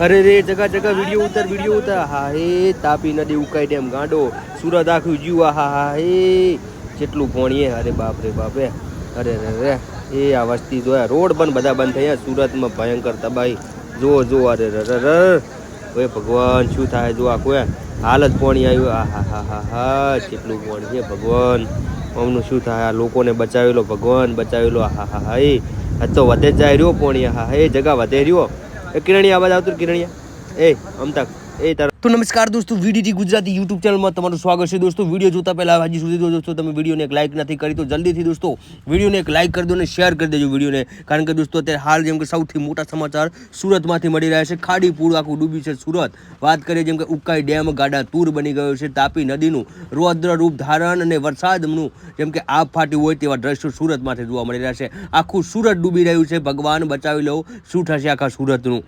અરે રે, જગા જગા વીડિયો ઉતાર વીડિયો ઉતાર. હા, હે, તાપી નદી ઉકાઈ ડેમ, ગાંડો. સુરત આખું જીવ હા હા, હે. જેટલું ભણીએ, અરે બાપ રે બાપ અરે રે રે એ આ વસ્તી જોયા, રોડ પણ બધા બંધ થયા, સુરતમાં ભયંકર તબાહી. જો જો, અરે રે રે રે ભગવાન, શું થાય જો આ કોઈ હાલ જ પોણી આવ્યું. આ, હા હા હા હા કેટલું પોણી છે ભગવાન. અમનું શું થાય? આ લોકોને બચાવેલો, ભગવાન બચાવેલો હા હા હા, એ. તો વધે જ જાય રહ્યો પોણી હા, એ જગા વધે રહ્યો. કિરણિયા અવાજ આવતું કિરણિયા. એ અમતા એ તાર તો નમસ્કાર દોસ્તો, વીડીટી ગુજરાતી યુટ્યુબ ચેનલમાં તમારું સ્વાગત છે. દોસ્તો, વીડિયો જોતા પહેલા હજી સુધી દોસ્તો તમે વિડીયોને એક લાઇક નથી કરી, તો જલ્દીથી દોસ્તો, વિડીયોને એક લાઇક કરી દો અને શેર કરી દેજો વિડીયોને. કારણ કે દોસ્તો, અત્યારે હાલ જેમ કે સૌથી મોટા સમાચાર સુરતમાંથી મળી રહ્યા છે. ખાડી પૂર આખું ડૂબી છે સુરત. વાત કરીએ જેમ કે ઉકાઈ ડેમ, ગાડા તૂર બની ગયો છે. તાપી નદીનું રૌદ્ર રૂપ ધારણ અને વરસાદનું જેમ કે આબ ફાટ્યું હોય તેવા દ્રશ્યો સુરતમાંથી જોવા મળી રહ્યા છે. આખું સુરત ડૂબી રહ્યું છે. ભગવાન બચાવી લો, શું થશે આખા સુરતનું?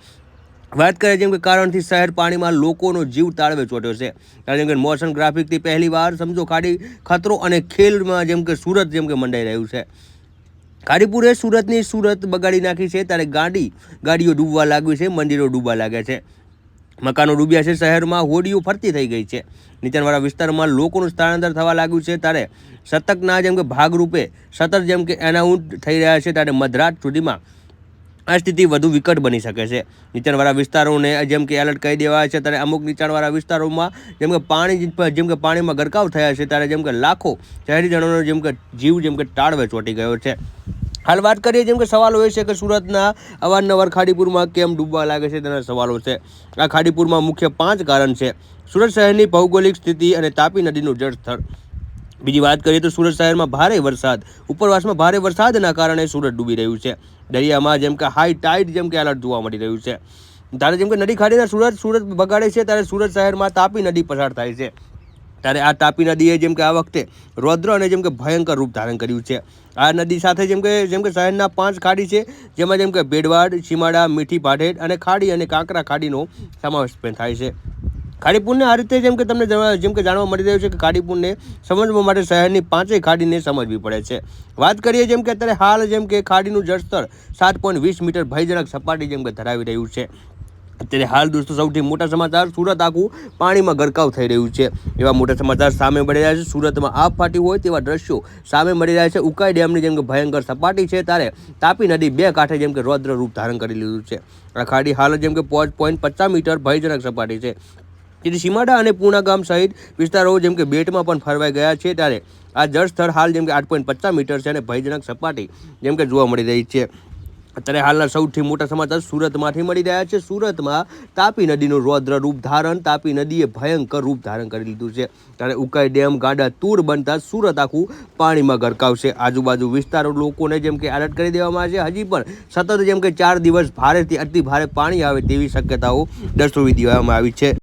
વાત કરીએ જેમ કે કારણથી શહેર પાણીમાં લોકોનો જીવ તાળવે ચોટ્યો છે. કારણ કે મોશન ગ્રાફિકથી પહેલી વાર સમજો ખાડી ખતરો અને ખેલમાં જેમ કે સુરત જેમ કે મંડાઈ રહ્યું છે. ખાડીપુરે સુરતની સુરત બગાડી નાખી છે ત્યારે ગાડી, ગાડીઓ ડૂબવા લાગી છે, મંદિરો ડૂબવા લાગ્યા છે. મકાનો ડૂબ્યા છે, શહેરમાં હોડીઓ ફરતી થઈ ગઈ છે. નીચાણવાળા વિસ્તારમાં લોકોનું સ્થળાંતર થવા લાગ્યું છે ત્યારે શતકના જેમ કે ભાગરૂપે સતત જેમ કે એનાઉન્ટ થઈ રહ્યા છે ત્યારે મધરાત સુધીમાં આ સ્થિતિ વધુ વિકટ બની શકે છે. નીચાણવાળા વિસ્તારોને જેમ કે એલર્ટ કહી દેવાયા છે, ત્યારે અમુક નીચાણવાળા વિસ્તારોમાં જેમ કે પાણી જેમ કે પાણીમાં ગરકાવ થયા છે, ત્યારે જેમ કે લાખો શહેરીજનોનો જેમ કે જીવ જેમ કે ટાળવે ચોંટી ગયો છે. હાલ વાત કરીએ જેમ કે સવાલો એ છે કે સુરતના અવારનવાર ખાડીપુરમાં કેમ ડૂબવા લાગે છે તેના સવાલો છે. આ ખાડીપુરમાં મુખ્ય પાંચ કારણ છે. સુરત શહેરની ભૌગોલિક સ્થિતિ અને તાપી નદીનું જળસ્તર. બીજી વાત કરીએ તો સુરત શહેરમાં ભારે વરસાદ, ઉપરવાસમાં ભારે વરસાદના કારણે સુરત ડૂબી રહ્યું છે. દરિયામાં જેમ કે હાઈ ટાઈડ જેમ કે એલર્ટ જોવા મળી રહ્યું છે. ત્યારે જેમ કે નદી ખાડીના સુરત સુરત બગાડે છે, ત્યારે સુરત શહેરમાં તાપી નદી પસાર થાય છે. ત્યારે આ તાપી નદીએ જેમ કે આ વખતે રૌદ્ર અને જેમ કે ભયંકર રૂપ ધારણ કર્યું છે. આ નદી સાથે જેમ કે જેમ કે શહેરના પાંચ ખાડી છે, જેમાં જેમ કે બેડવાડ ચીમાડા મીઠી પાઢેડ અને ખાડી અને કાંકરા ખાડીનો સમાવેશ પણ થાય છે. ખાડીપુરને આ રીતે જેમ કે તમને જેમ કે જાણવા મળી રહ્યું છે કે ખાડીપુરને સમજવા માટે શહેરની પાંચેય ખાડીને સમજવી પડે છે. વાત કરીએ જેમ કે અત્યારે હાલ જેમ કે ખાડીનું જળસ્તર સાત પોઈન્ટ વીસ મીટર ભયજનક સપાટી જેમ કે ધરાવી રહ્યું છે. અત્યારે હાલ દોસ્તો સૌથી મોટા સમાચાર સુરત આખું પાણીમાં ગરકાવ થઈ રહ્યું છે. એવા મોટા સમાચાર સામે મળી રહ્યા છે. સુરતમાં આગ ફાટી હોય તેવા દ્રશ્યો સામે મળી રહ્યા છે. ઉકાઈ ડેમની જેમ કે ભયંકર સપાટી છે ત્યારે તાપી નદી બે કાંઠે જેમ કે રૌદ્ર રૂપ ધારણ કરી લીધું છે. આ ખાડી હાલ જેમ કે પાંચ પોઈન્ટ પચાસ મીટર ભયજનક સપાટી છે. જેથી સીમાડા અને પૂના ગામ સહિત વિસ્તારો જેમ કે બેટમાં પણ ફરવાઈ ગયા છે ત્યારે આ જળસ્તર હાલ જેમ કે આઠ પોઈન્ટ પચાસ મીટર છે અને ભયજનક સપાટી જેમ કે જોવા મળી રહી છે. અત્યારે હાલના સૌથી મોટા સમાચાર સુરતમાંથી મળી રહ્યા છે. સુરતમાં તાપી નદીનું રૌદ્ર રૂપ ધારણ, તાપી નદીએ ભયંકર રૂપ ધારણ કરી લીધું છે. ત્યારે ઉકાઈ ડેમ ગાડા તૂર બનતા સુરત આખું પાણીમાં ગરકાવશે. આજુબાજુ વિસ્તારો લોકોને જેમ કે એલર્ટ કરી દેવામાં આવે છે. હજી પણ સતત જેમ કે ચાર દિવસ ભારેથી અતિ ભારે પાણી આવે તેવી શક્યતાઓ દર્શાવી દેવામાં આવી છે.